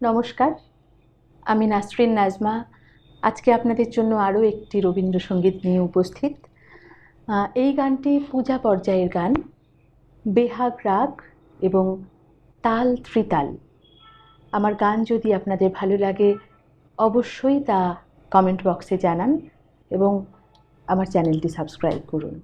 নমস্কার, আমি নাসরিন নাজমা। আজকে আপনাদের জন্য আরও একটি রবীন্দ্রসঙ্গীত নিয়ে উপস্থিত। এই গানটি পূজা পর্যায়ের গান, বেহাগ রাগ এবং তাল ত্রিতাল। আমার গান যদি আপনাদের ভালো লাগে, অবশ্যই তা কমেন্ট বক্সে জানান এবং আমার চ্যানেলটি সাবস্ক্রাইব করুন।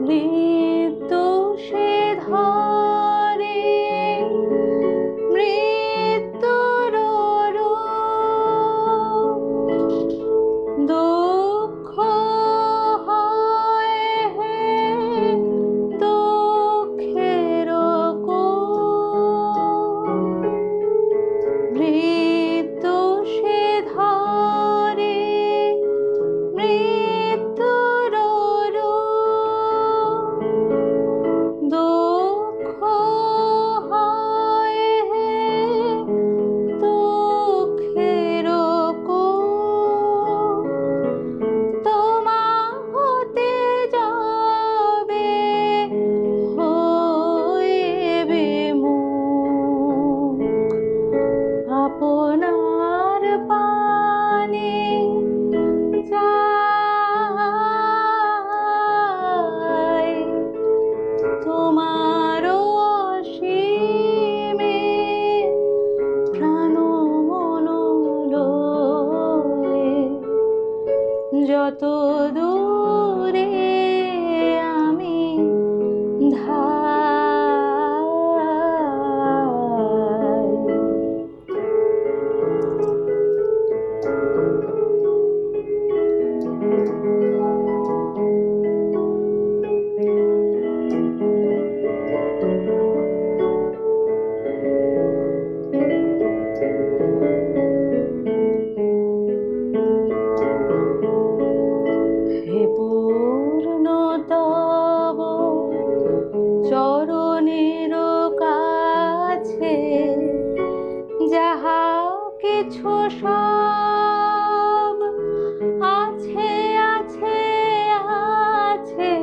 你。যত কিছু সব? আছে আছে আছে।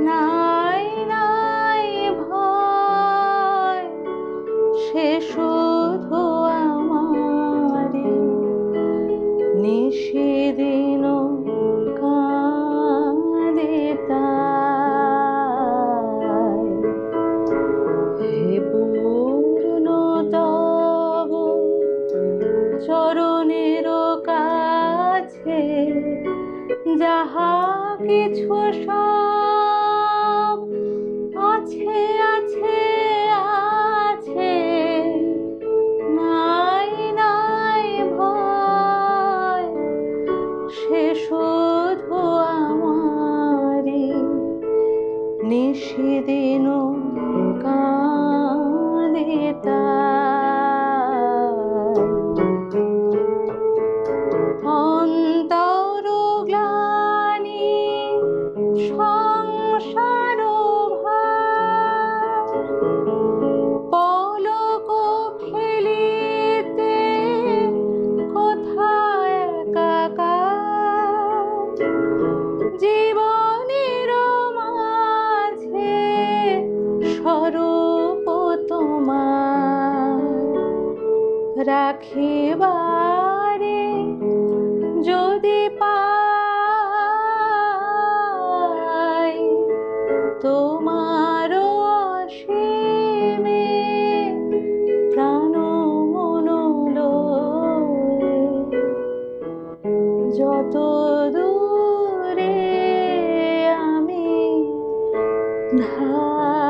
নাই নাই ভয়। সে যাহা কিছু সব আছে আছে আছে নাই নাই ভয় সে শুধু আমারে নিষেদিন কাঁদে একেবারে যদি পাই তোমার অসীমে প্রাণ যত দূরে আমি ধার